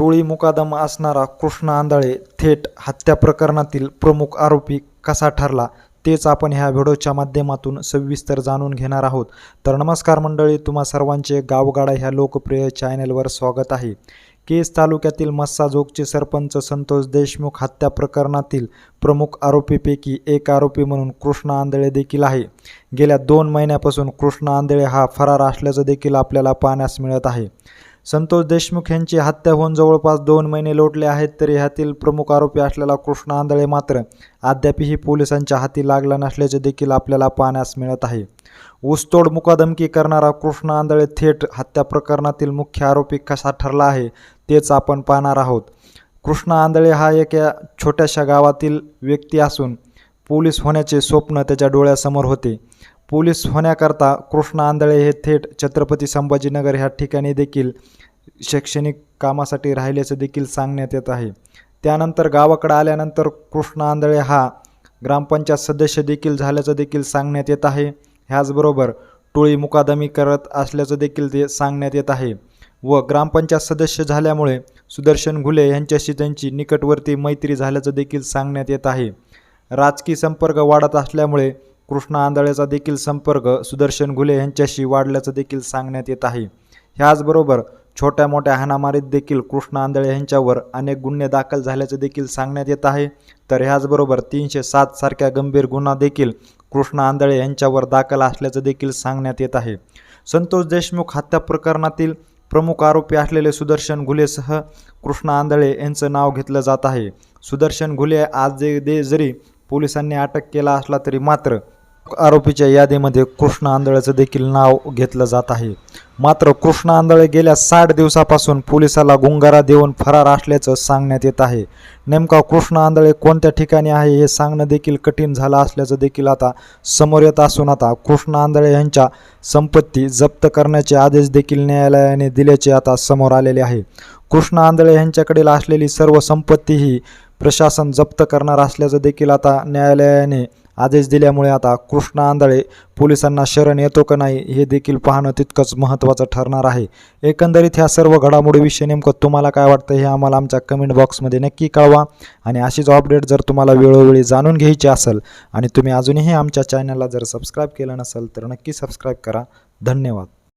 टोळी मुकादमा असणारा कृष्ण आंधळे थेट हत्या प्रकरणातील प्रमुख आरोपी कसा ठरला तेच आपण ह्या व्हिडिओच्या माध्यमातून सविस्तर जाणून घेणार आहोत. तर नमस्कार मंडळी तुम्हा सर्वांचे गावगाडा ह्या लोकप्रिय चॅनेलवर स्वागत आहे. केस तालुक्यातील मस्साजोगचे सरपंच संतोष देशमुख हत्या प्रकरणातील प्रमुख आरोपीपैकी एक आरोपी म्हणून कृष्ण आंधळे देखील आहे. गेल्या दोन महिन्यापासून कृष्ण आंधळे हा फरार असल्याचं देखील आपल्याला पाहण्यास मिळत आहे. संतोष देशमुख यांची हत्या होऊन जवळपास दोन महिने लोटले आहेत तरी ह्यातील प्रमुख आरोपी असलेला कृष्ण आंधळे मात्र अद्यापही पोलिसांच्या हाती लागला नसल्याचे देखील आपल्याला पाहण्यास मिळत आहे. ऊसतोड मुकादमकी करणारा कृष्ण आंधळे थेट हत्या प्रकरणातील मुख्य आरोपी कसा ठरला आहे तेच आपण पाहणार आहोत. कृष्ण आंधळे हा एका छोट्याशा गावातील व्यक्ती असून पोलीस होण्याचे स्वप्न त्याच्या डोळ्यासमोर होते. पोलीस होण्याकरता कृष्ण आंधळे हे थेट छत्रपती संभाजीनगर ह्या ठिकाणी देखील शैक्षणिक कामासाठी राहिल्याचं देखील सांगण्यात येत आहे. त्यानंतर गावाकडे आल्यानंतर कृष्ण आंधळे हा ग्रामपंचायत सदस्य देखील झाल्याचं देखील सांगण्यात येत आहे. ह्याचबरोबर टोळी मुकादमी करत असल्याचं देखील ते सांगण्यात येत आहे व ग्रामपंचायत सदस्य झाल्यामुळे सुदर्शन घुले यांच्याशी त्यांची निकटवर्ती मैत्री झाल्याचं देखील सांगण्यात येत आहे. राजकीय संपर्क वाढत असल्यामुळे कृष्ण आंधळेचा देखील संपर्क सुदर्शन घुले यांच्याशी वाढल्याचं देखील सांगण्यात येत आहे. ह्याचबरोबर छोट्या मोठ्या हाणामारीत देखील कृष्ण आंधळे यांच्यावर अनेक गुन्हे दाखल झाल्याचं देखील सांगण्यात येत आहे. तर ह्याचबरोबर तीनशे सात सारख्या गंभीर गुन्हा देखील कृष्ण आंधळे यांच्यावर दाखल असल्याचं देखील सांगण्यात येत आहे. संतोष देशमुख हत्या प्रकरणातील प्रमुख आरोपी असलेले सुदर्शन घुलेसह कृष्ण आंधळे यांचं नाव घेतलं जात आहे. सुदर्शन घुले आज जे दे जरी पोलिसांनी अटक केला असला तरी मात्र आरोपीच्या यादीमध्ये कृष्ण आंधळेचं देखील नाव घेतलं जात आहे. मात्र कृष्ण आंधळे गेल्या साठ दिवसापासून पोलिसाला गुंगारा देऊन फरार असल्याचं सांगण्यात येत आहे. नेमका कृष्ण आंधळे कोणत्या ठिकाणी आहे हे सांगणं देखील कठीण झालं असल्याचं देखील आता समोर येत असून आता कृष्ण आंधळे यांच्या संपत्ती जप्त करण्याचे आदेश देखील न्यायालयाने दिल्याचे आता समोर आलेले आहे. कृष्ण आंधळे यांच्याकडील असलेली सर्व संपत्ती ही प्रशासन जप्त करणार असल्याचं देखील आता न्यायालयाने आदेश दिल्यामुळे आता कृष्णा आंधळे पोलिसांना शरण येतो का नाही हे देखील पाहणं तितकंच महत्त्वाचं ठरणार आहे. एकंदरीत ह्या सर्व घडामोडीविषयी नेमकं तुम्हाला काय वाटतं हे आम्हाला आमच्या कमेंट बॉक्समध्ये नक्की कळवा. आणि अशीच अपडेट जर तुम्हाला वेळोवेळी जाणून घ्यायची असेल आणि तुम्ही अजूनही आमच्या चॅनलला जर सबस्क्राईब केलं नसेल तर नक्की सबस्क्राईब करा. धन्यवाद.